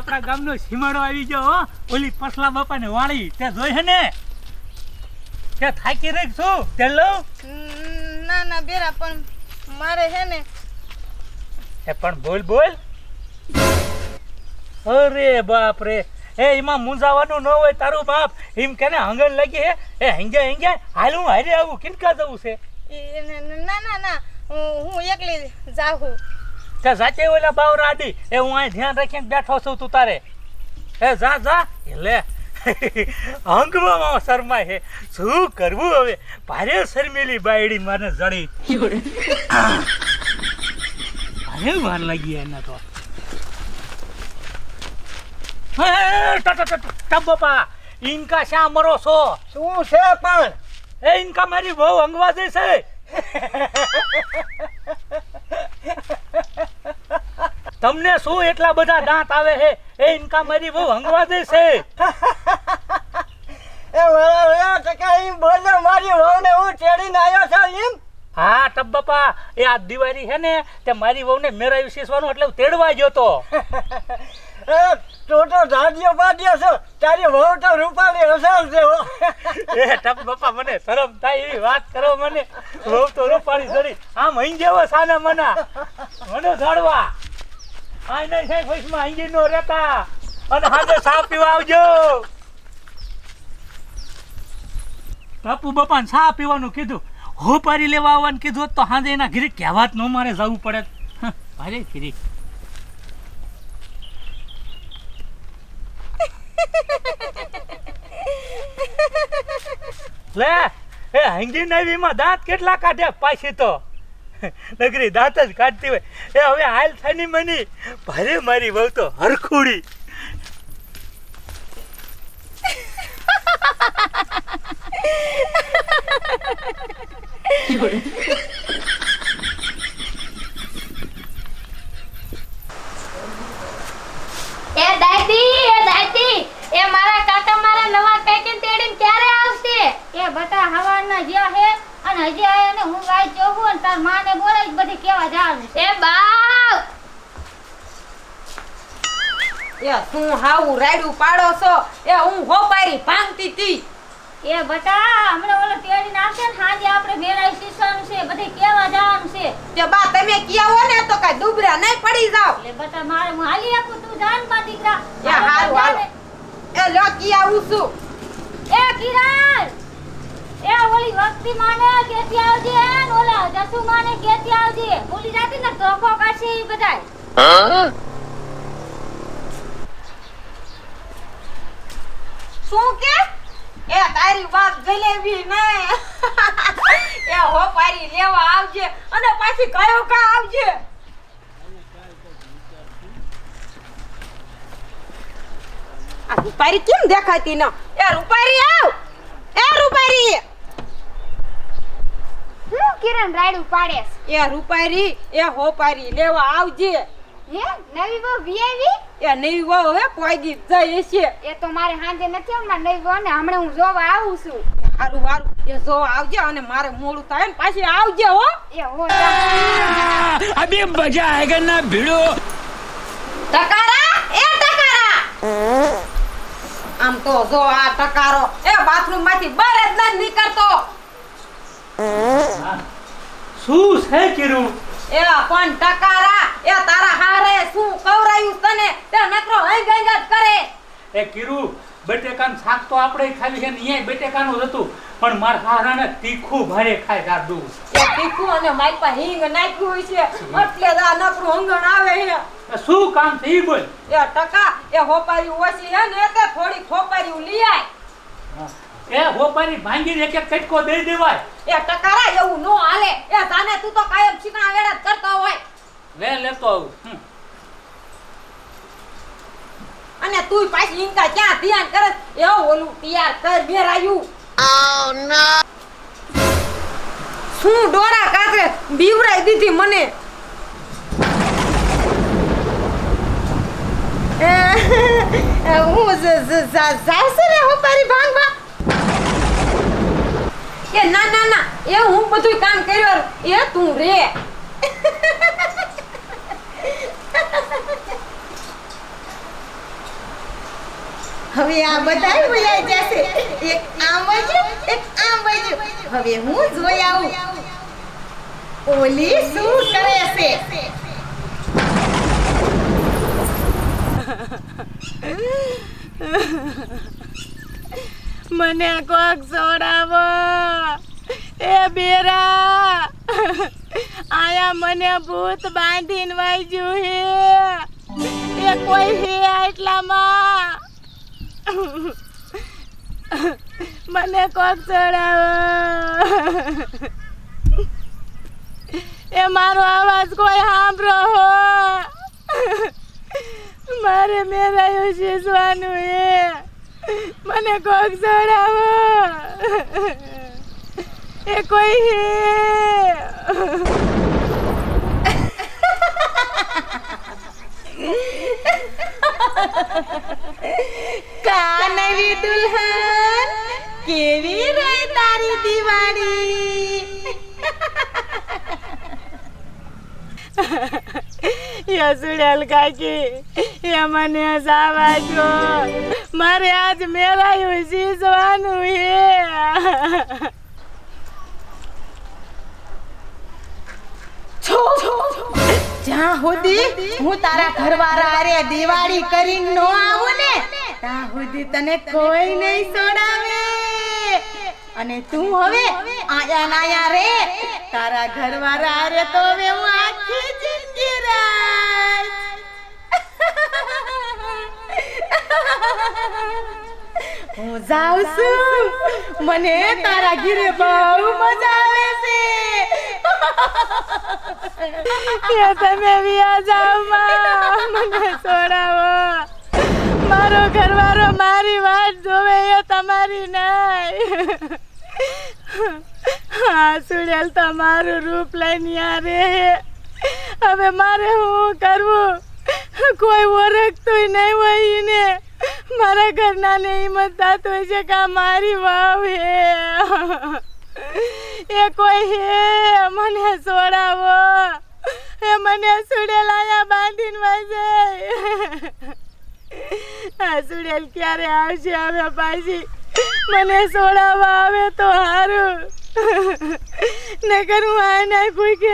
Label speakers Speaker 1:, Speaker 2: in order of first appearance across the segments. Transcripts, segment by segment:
Speaker 1: આપણા ગામનો સીમાડો આવી ગયો હો. ઓલી પસલા બાપાને વાળી તે જોઈ હે ને? તે થાકી રહી છું તે લઉં?
Speaker 2: ના ના બેરા પણ મારે હે ને
Speaker 1: એ પણ બોલ બોલ. અરે બાપ રે. એ એમાં મૂંઝાવાનું ન હોય તારું બાપ. એમ કે હંગણ લાગી હે. એ હંગે હંગે હાલ હું હારે આવું કિનકા જવું છે?
Speaker 2: ન- ન- ના હું એકલી જાઉં
Speaker 1: તે જાતે ઓલા બાવ રાડી. એ હું અહીં ધ્યાન રાખીને બેઠો છું તું તારે. એ જા જા. લે. અંગમાં શરમાય હે શું કરવું હવે? ભારે શરમેલી બાયડી મને જડી. ભારે વાર લાગી એને તો. ટપ ઇનકા શા મરો છો?
Speaker 3: શું છે પણ?
Speaker 1: એ ઇન્કા મારી બહુ અંગવા દે છે. તમને શું એટલા બધા દાંત આવે છે? એ ઇનકા મારી બહુ હંગવા દે છે.
Speaker 3: એ મારા ટકા એમ બોલર મારી વહુને હું ચેડીને આવ્યો છું એમ?
Speaker 1: હા ટબ્બપા એ આ દિવાળી છે ને તે મારી વહુને મેરા શીશવાનું એટલે હું તેડવા ગયો તો.
Speaker 3: એ તું વહુ તો રૂપાળી
Speaker 1: એવી વાત કરો મને. વહુ તો રોપાડી ચડી આમ અહીં જેવો સાના મના. મને ધડવા આઈ નહીં સાહેબ પૈસમાં અહીં નો રહેતા. અને હાજે સા પીવા આવજો. બાપુ બાપાને સા પીવાનું કીધું? હોપારી લેવા આવવાનું કીધું તો હાજે એના ઘરે કહેવાત ન મારે જવું પડે. ભારે ફીરી લે, એ હંગી નવીમાં દાંત કેટલા કાઢ્યા પાછી તો? નગરી દાંત જ કાઢતી હોય. એ હવે હાલ થાની મની ભારે મારી બહુ તો હરખુડી.
Speaker 4: એ દાદી એ દાદી એ મારા કાકા મારા નવા પેકેટ તેડીને ક્યારે આવશે? જ્યાં હે? અને હજી આયા ને હું ગાય જોહું અને તાર માને બોલાવી બધી કેવા જાવ એ બાવ
Speaker 5: એ તું હાવું રાયડું પાડો છો? એ હું હોપારી ભાંગતી તી.
Speaker 4: એ બટા હમણે ઓલો તેડી આવશે ને સાંજે આપણે ભેરાઈ શીશવાનું છે બધે કેવા જવાનું છે.
Speaker 5: તે બા તમે કિયા હો ને તો કઈ ડુબરા નહીં પડી જાવ
Speaker 4: એટલે બટા મારે હું હાલી આપું તું જાનમાં દીકરા.
Speaker 5: એ હારું, હારું. એ લો કિયા આવું છું.
Speaker 4: એ કિરણ! એ ઓલી વક્તિ માને કેતી આવજે ને ઓલા જસુ માને કેતી આવજે. ભૂલી જાતી ને ધોખો કાશે ઈ બધાય.
Speaker 5: શું કે? એ તારી વાત જલેબી ને. એ હોપારી લેવા આવજે અને પાછી કયો કા આવજે. આ રૂપારી કેમ દેખાતી ન? એ રૂપારી આવ. એ રૂપારી.
Speaker 4: હું કિરણ રાયડું પાડેસ
Speaker 5: એ રૂપારી એ હોપારી લેવા આવજે.
Speaker 4: હે નવી બહુ વીઆઈવી
Speaker 5: એ નવી વહુ હવે પોગી જઈ છે
Speaker 4: એ તો મારે હાંજે નથી હમણાં નવી બહુ ને હમણાં હું જોવા આવું છું.
Speaker 5: હારું હારું. એ જો આવજે અને મારે મોડું થાય ને પાછી આવજે હો.
Speaker 4: એ હો
Speaker 1: અબે મજા આયેગા ના ભીડો?
Speaker 5: ટકારા? એ ટકારા? આમ તો જો આ ટકારો. એ બાથરૂમમાંથી બહાર જ ન નીકળતો.
Speaker 1: શું છે કીરું?
Speaker 5: એ પણ ટકારા એ તારા હારે શું કવરાયું તને? તે નકરો હઈ ગઈ કરે.
Speaker 1: એ કીરું બટેકાનું શાક તો આપણે ખાવી છે ને અહીંયા બટેકાનું હતું. પણ માર હારાને તીખું ભારે ખાય દાદુ
Speaker 5: એ તીખું અને મારી પાસે હિંગ નાખ્યું હોય છે. એટલે આ નકરું હંગણ આવે છે.
Speaker 1: શું કામ થઈ બોલ.
Speaker 5: એ ટકા એ હોપારી ઓછી હે ને તે થોડી ખોપારી લઈ આય.
Speaker 1: એ હોપારી ભાંગી એક એક કટકો દઈ દેવાય.
Speaker 5: એ ટકારા એવું નો હાલે. એ તાને તું તો કાયમ ચીકણા વેડા જ કરતો હોય.
Speaker 1: લે લેતો આવું.
Speaker 5: અને તું પાછી ઇનકા ક્યાં ધ્યાન કરે? એ ઓલું તૈયાર કર બેરાયું. શું ડોરા કાકે બીવરાઈ દીધી મને? હું સાસરે ને હોપારી ભાંગવા? એ ના ના ના. એ હું બધું કામ કર્યું. એ તું રે.
Speaker 2: હવે આ બધા ભૂલાઈ જશે. એક આમ બાજુ એક આમ બાજુ હવે હું જોઈ આવું. ઓલી શું કરે છે? મને કોક સોડાવો એ બેરા. આયા મને ભૂત બાંધીને વાજ્યું હે. એ કોઈ હે એટલામાં મને કોક ચડાવ. એ મારો અવાજ કોઈ સાંભળો હો. મારે મેરાયું શીશવાનું હે. મને કોક સોડાવો એ કોઈ હે. કાનવી દુલ્હન કેવી રે તારી દિવાળી? યસુડેલ કાકી એ મને સાવા જો મારે આજ મેળાયું શીજવાનું હે. જ્યાં સુધી હું તારા ઘરવાળા અરે દિવાળી કરીને નો આવું ને, ત્યાં સુધી તને કોઈ નહીં છોડાવે અને તું હવે આયા નાયા રે, તારા ઘરવાળા અરે તો હવે હું આખી જિંદગી રહીશ હું જાઉં છું, મને તારા ઘીરે બહુ મજા આવે છે. એ તમે વિયા જાઓ માં મને છોડાવો મારો ઘરવાળો મારી વાત જોવે એ તમારી નહીં હા સુડેલ તમારું રૂપ લઈને યા રે હવે મારે શું કરવું કોઈ ઓળખતું નહીં હોય ને મારા ઘરના ને હિંમત થતું હોય છે કે મારી વાવ હે એ કોઈ હે મને છોડાવો એ મને સુડેલાયા બાંધીને વાજે આ સુડેલ ક્યારે આવશે હવે પાછી? મને છોડાવવા આવે તો સારું નકર હું આના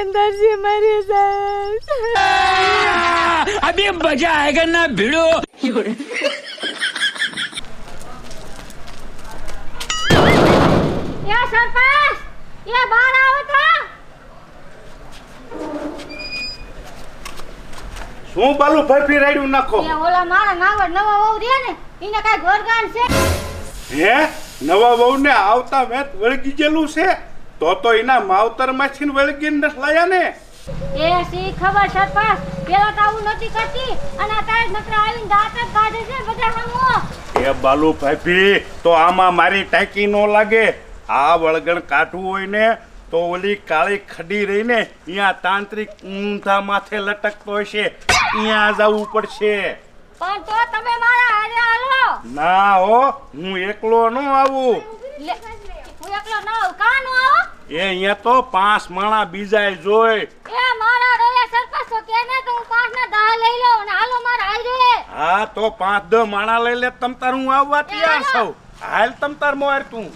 Speaker 2: અંદર જી મરી જાય
Speaker 1: અભી મજા આયેગા ના ભીડો?
Speaker 4: યા સરપંચ! એ બહાર આવો તો.
Speaker 6: શું બાલું ફરફી રાડ્યું નાખો?
Speaker 4: એ ઓલા મારા નાવર નવા વહુ રે ને એને કાંઈ ઘરગાન છે?
Speaker 6: હે? નવા વહુને આવતા વેત વળગી ગયેલું છે? તો તો એના માવતરમાંથી વળગીને નથી લાયા ને?
Speaker 4: એ સી ખબર સરપંચ? પેલા તો આવું નથી કરતી અને અત્યારે નકરા આવીને દાંત કાઢે છે બધા હમો
Speaker 6: એ બાલુ ભાભી તો આમાં મારી ટાંકી નો લાગે. આ વળગણ કાઢવું હોય ને તો ઓલી કાળી ખડી રહીને અહીંયા તાંત્રિક ઊંધા માથે લટકતો હશે અહીંયા જવું પડશે.
Speaker 4: પણ તો તમે મારા હારે હાલો.
Speaker 6: ના હો હું એકલો ન આવું.
Speaker 4: હું એકલો ન આવું. કા ન આવો?
Speaker 6: એ અહીંયા તો પાંચ માણા બીજાય જોઈ
Speaker 4: એ મારા રોયા સરપંચ તો કે ને તો હું પાંચ ના દહ લઈ લઉં અને હાલો મારા હારે
Speaker 6: હા તો પાંચ દ માણા લઈ લે તમ તાર હું આવવા તૈયાર છું. હાલ તમ તાર મોર તું.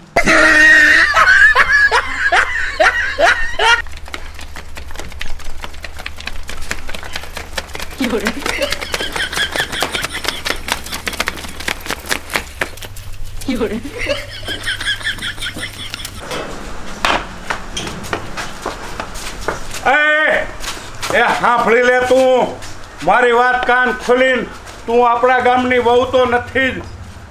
Speaker 6: એ એ હાંફળી લે તું. મારી વાત કાન ખોલીને તું આપણા ગામની વહુ તો નથી જ.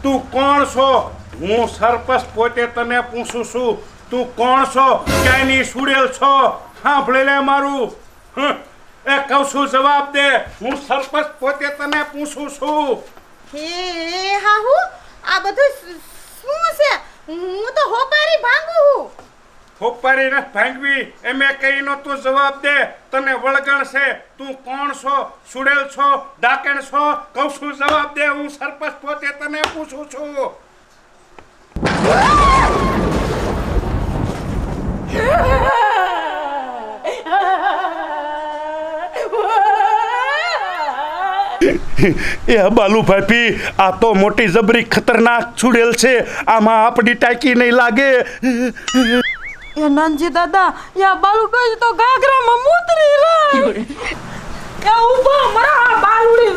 Speaker 6: તું કોણ છો? હું સરપંચ પોતે તને પૂછું છું. તું કોણ છો? ક્યાંયની સુડેલ છો? સાંભળી લે મારું. હં. એ કહું છું જવાબ દે. હું સરપંચ પોતે તને પૂછું છું.
Speaker 2: હે હાહુ આ બધું શું છે? હું તો હોપારી ભાંગું હું
Speaker 6: હોપારી ને ભાંગવી. એમે કહીનો તું જવાબ દે. તને વળગણ છે. તું કોણ છો? સુડેલ છો? ડાકણ છો? કહું છું જવાબ દે. હું સરપંચ પોતે તને પૂછું છું. એ બાલુ ભાભી આ તો મોટી જબરી ખતરનાક છુડેલ છે. આમાં આપણી ટાંકી નહીં લાગે.
Speaker 5: એ નાનજી દાદા યા બાલુભાઈ તો ગાગરામાં મૂતરી રહે એ ઊભા મરા બાલુડી